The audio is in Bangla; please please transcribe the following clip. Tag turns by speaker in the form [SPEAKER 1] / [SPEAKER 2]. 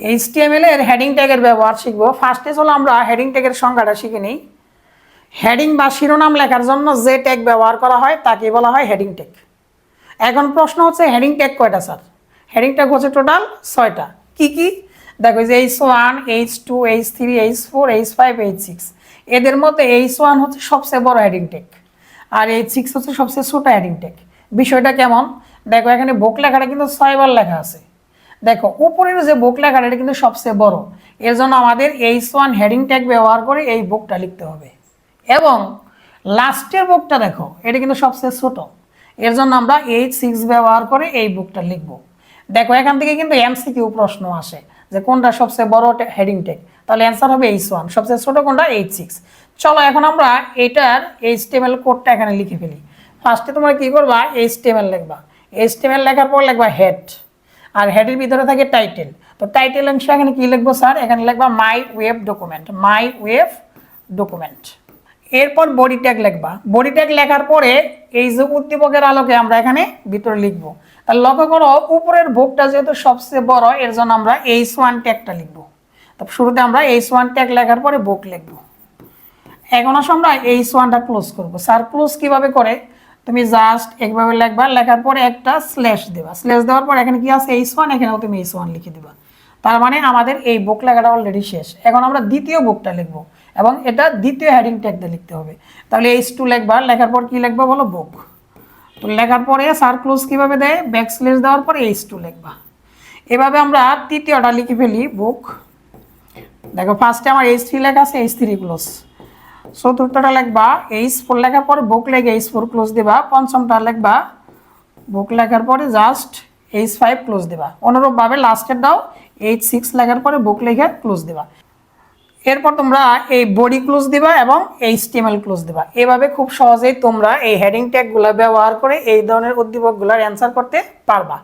[SPEAKER 1] এইচটিএমএল এর হেডিং ট্যাগের ব্যবহার শিখব। ফার্স্টে চলো আমরা হেডিং ট্যাগের সংজ্ঞাটা শিখে নিই। হেডিং বা শিরোনাম লেখার জন্য যে ট্যাগ ব্যবহার করা হয় তাকে বলা হয় হেডিং ট্যাগ এখন প্রশ্ন হচ্ছে হেডিং ট্যাগ কয়টা, স্যার? হেডিং ট্যাগ হচ্ছে টোটাল ছয়টা। কি কি? দেখো যে H one H two H three H four H five H six এদের মধ্যে এইচ ওয়ান হচ্ছে সবচেয়ে বড় হেডিং ট্যাগ আর এইচ সিক্স হচ্ছে সবচেয়ে ছোট হেডিং ট্যাগ বিষয়টা কেমন? দেখো, এখানে বুক লেখাটা কিন্তু ছয়বার লেখা আছে। দেখো, উপরের যে বুক লেখাটা, এটা কিন্তু সবচেয়ে বড়। এর জন্য আমাদের এইচ ওয়ান হেডিং ট্যাগ ব্যবহার করে এই বুকটা লিখতে হবে। এবং লাস্টের বুকটা দেখো, এটা কিন্তু সবচেয়ে ছোট। এর জন্য আমরা এইচ সিক্স ব্যবহার করে এই বুকটা লিখব। দেখো, এখান থেকে কিন্তু এমসিকিউ প্রশ্ন আসে যে কোনটা সবচেয়ে বড় হেডিং ট্যাগ তাহলে অ্যান্সার হবে এইচ ওয়ান সবচেয়ে ছোটো কোনটা এইচ সিক্স চলো, এখন আমরা এটার এইচ টেমেল কোডটা এখানে লিখে ফেলি। ফার্স্টে তোমরা কী করবা? এইচ টেমেল লিখবা। এইচ টেমেল লেখার পর লিখবা হেড আর হেডের ভিতরে থাকে টাইটেল তো টাইটেল অংশ এখানে কি লিখব স্যার? এখানে লিখবা my web document my web document এরপর বডি ট্যাগ লিখবা। বডি ট্যাগ লেখার পরে এই যে উদ্দীপকের আলোকে আমরা এখানে ভিতরে লিখব। তাহলে লক্ষ্য করো, উপরের বুকটা যেহেতু সবচেয়ে বড়, এর জন্য আমরা এইচ ওয়ান ট্যাগটা লিখব। তো শুরুতে আমরা এইচ ওয়ান ট্যাগ লেখার পরে বুক লিখব। এখন আসো আমরা এইচ ওয়ানটা ক্লোজ করব। স্যার ক্লোজ কীভাবে করে? তুমি জাস্ট একভাবে লিখবা, লেখার পরে একটা স্ল্যাশ দেবা। স্ল্যাশ দেওয়ার পর এখানে কি আছে? এইচ ওয়ান এখানেও তুমি এইস ওয়ান লিখে দিবা। তার মানে আমাদের এই বুক লেখাটা অলরেডি শেষ। এখন আমরা দ্বিতীয় বুকটা লিখব এবং এটা দ্বিতীয় হেডিং ট্যাগটা লিখতে হবে। তাহলে এইচ টু লিখবা, লেখার পর কি লিখবা বলো? বুক তো লেখার পরে স্যার ক্লোজ কীভাবে দেয়? ব্যাক স্ল্যাশ দেওয়ার পরে এইচ টু লিখবা। এভাবে আমরা তৃতীয়টা লিখে ফেলি বুক দেখো ফার্স্টে আমার এইচ থ্রি লেখা আছে এইচ থ্রি ক্লোজ চতুর্থটা লিখবা এইচ ফোর লেখার পরে বুক লেগে এইচ ফোর ক্লোজ দিবা, পঞ্চমটা লিখবা বুক লেখার পরে জাস্ট এইচ ফাইভ ক্লোজ দিবা। অনুরূপভাবে লাস্টের দাও এইচ সিক্স লেখার পরে বুক লেখে ক্লোজ দিবা। এরপর তোমরা এই বডি ক্লোজ দিবা এবং এইচ টিএমএল ক্লোজ দিবা। এভাবে খুব সহজেই তোমরা এই হেডিং ট্যাগগুলো ব্যবহার করে এই ধরনের উদ্দীপকগুলোর অ্যান্সার করতে পারবা।